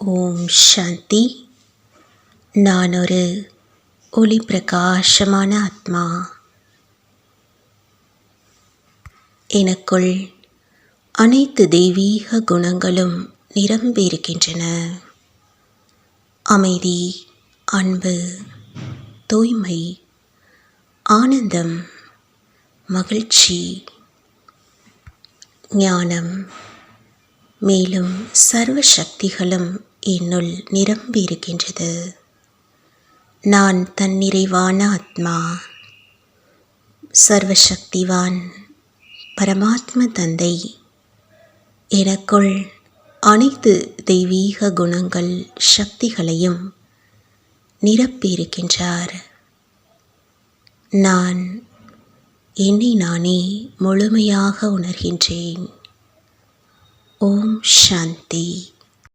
ஓம் சாந்தி. நான் ஒரு ஒளி பிரகாசமான ஆத்மா. எனக்குள் அனைத்து தெய்வீக குணங்களும் நிரம்பியிருக்கின்றன அமைதி அன்பு தூய்மை ஆனந்தம் மகிழ்ச்சி ஞானம் மேலும் சர்வ சக்திகளும் என்னுள் நிரம்பியிருக்கின்றது. நான் தன்னிறைவான ஆத்மா சர்வசக்திவான் பரமாத்ம தந்தை. எனக்குள் அனைத்து தெய்வீக குணங்கள் சக்திகளையும் நிரப்பியிருக்கின்றார். நான் என்னை நானே முழுமையாக உணர்கின்றேன். ஓம் சாந்தி